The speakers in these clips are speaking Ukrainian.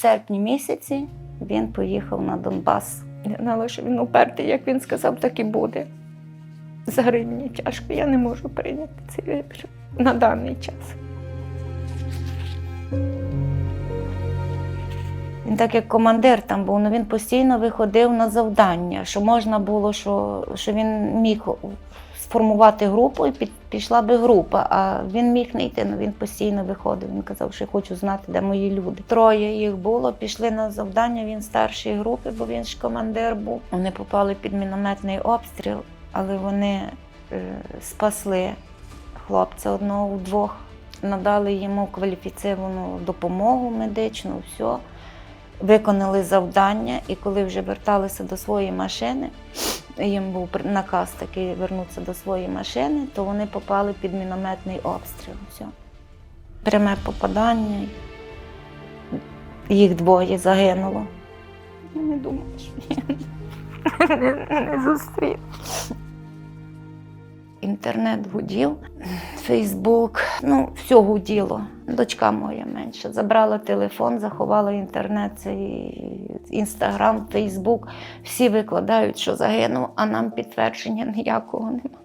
серпні місяці він поїхав на Донбас. Я знала, що він упертий, як він сказав, так і буде. Взагалі мені тяжко, я не можу прийняти цей вибір на даний час. Він так як командир там був, ну він постійно виходив на завдання, що можна було, що, що він міг сформувати групу і під, пішла би група, а він міг не йти, ну він постійно виходив. Він казав, що я хочу знати, де мої люди. Троє їх було, пішли на завдання, він старшої групи, бо він ж командир був. Вони попали під мінометний обстріл, але вони е, спасли хлопця одного двох, надали йому кваліфіційну допомогу медичну, все виконали завдання, і коли вже верталися до своєї машини, їм був наказ такий вернутися до своєї машини, то вони попали під мінометний обстріл. Все. Пряме попадання. Їх двоє загинуло. Я не думала, що я не, зустріну. Інтернет гудів, Фейсбук, ну, все гуділо. Дочка моя менша. Забрала телефон, заховала інтернет, інстаграм, Фейсбук. Всі викладають, що загинув, а нам підтвердження ніякого нема.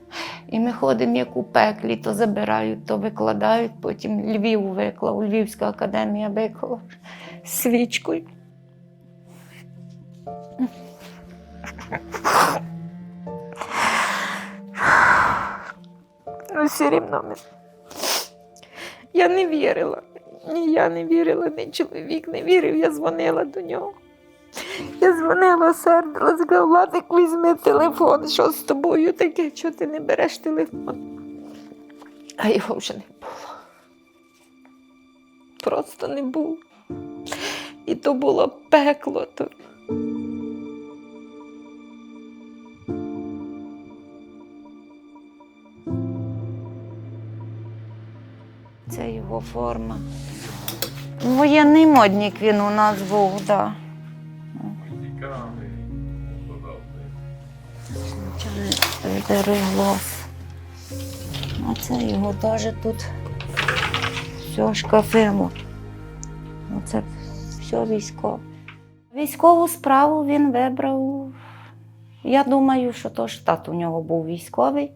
І ми ходимо як у пеклі, то забирають, то викладають. Потім Львів виклав, Львівська академія виклала свічкою. Все рівно. Я не вірила. Ні я не вірила, ні чоловік не вірив. Я дзвонила до нього. Я дзвонила, сердила, сказала, Владик, візьми телефон, що з тобою таке, чого ти не береш телефон? А його вже не було. Просто не було. І то було пекло. То... форма. Воєнний модник він у нас був, так. Да. Дереглос. А це його теж тут все шкафило. Оце все військове. Військову справу він вибрав. Я думаю, що то ж тато у нього був військовий.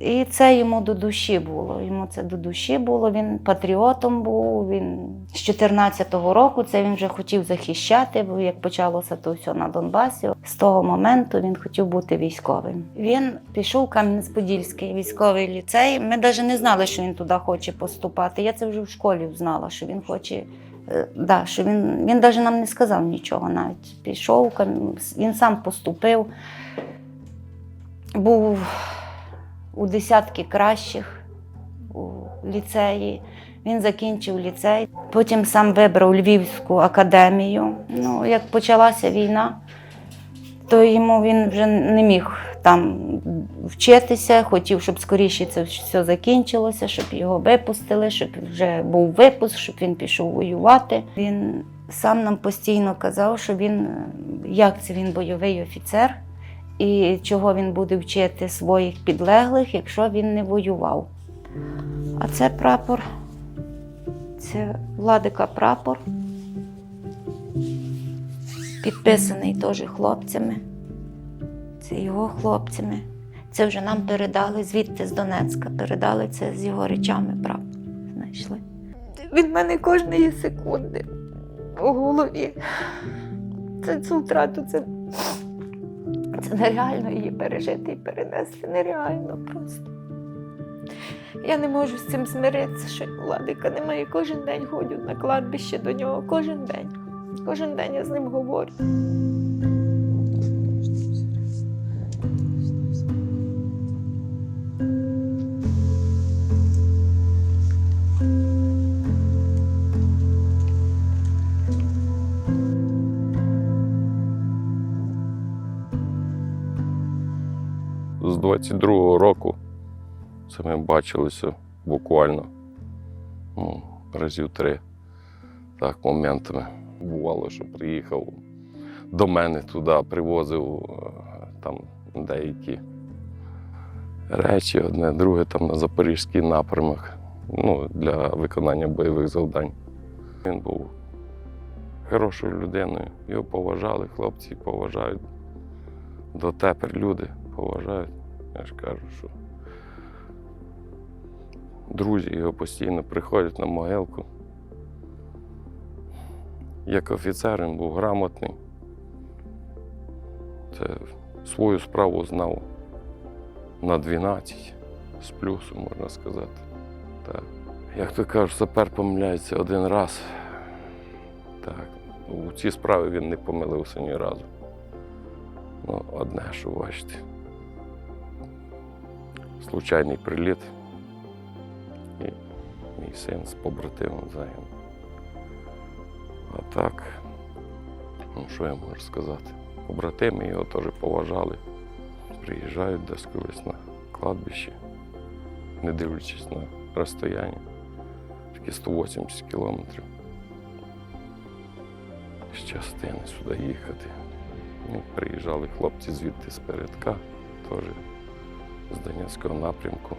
І це йому до душі було. Йому це до душі було. Він патріотом був. Він з 14-го року це він вже хотів захищати, бо як почалося то все на Донбасі. З того моменту він хотів бути військовим. Він пішов у Кам'янець-Подільський військовий ліцей. Ми навіть не знали, що він туди хоче поступати. Я це вже в школі знала, що він хоче. е, Да, що він, він навіть нам не сказав нічого навіть. Пішов, він сам поступив. Був у десятки кращих у ліцеї. Він закінчив ліцей, потім сам вибрав Львівську академію. Ну, як почалася війна, то йому він вже не міг там вчитися, хотів, щоб скоріше це все закінчилося, щоб його випустили, щоб вже був випуск, щоб він пішов воювати. Він сам нам постійно казав, що він, як це він бойовий офіцер, і чого він буде вчити своїх підлеглих, якщо він не воював. А це прапор, це владика прапор, підписаний теж хлопцями. Це його хлопцями. Це вже нам передали звідти з Донецька. Передали це з його речами прапор. Знайшли. Від мене кожної секунди у голові. Це цю втрату, це, це нереально її пережити і перенести. Нереально просто. Я не можу з цим змиритися, що Владика немає. Кожен день ходжу на кладбище до нього. Кожен день. Кожен день я з ним говорю. З 22-го року це ми бачилися буквально ну, разів три так, моментами. Бувало, що приїхав до мене туди, привозив е, там деякі речі, одне, друге там на запорізький напрямок ну, для виконання бойових завдань. Він був хорошою людиною. Його поважали, хлопці поважають. Дотепер люди поважають. Я ж кажу, що друзі його постійно приходять на могилку. Як офіцер він був грамотний. Це свою справу знав на 12 з плюсу, можна сказати. Так. Як то кажуть, сапер помиляється один раз. Так. У цій справі він не помилився ні разу. Ну, одне, що бачите. Случайний приліт. І мій син з побратимом загинув. А так, ну що я можу сказати? Побратими його теж поважали. Приїжджають десь колись на кладбище, не дивлячись на розстояння, такі 180 кілометрів. З частини сюди їхати. Ну, приїжджали хлопці звідти з передка, теж з Донецького напрямку.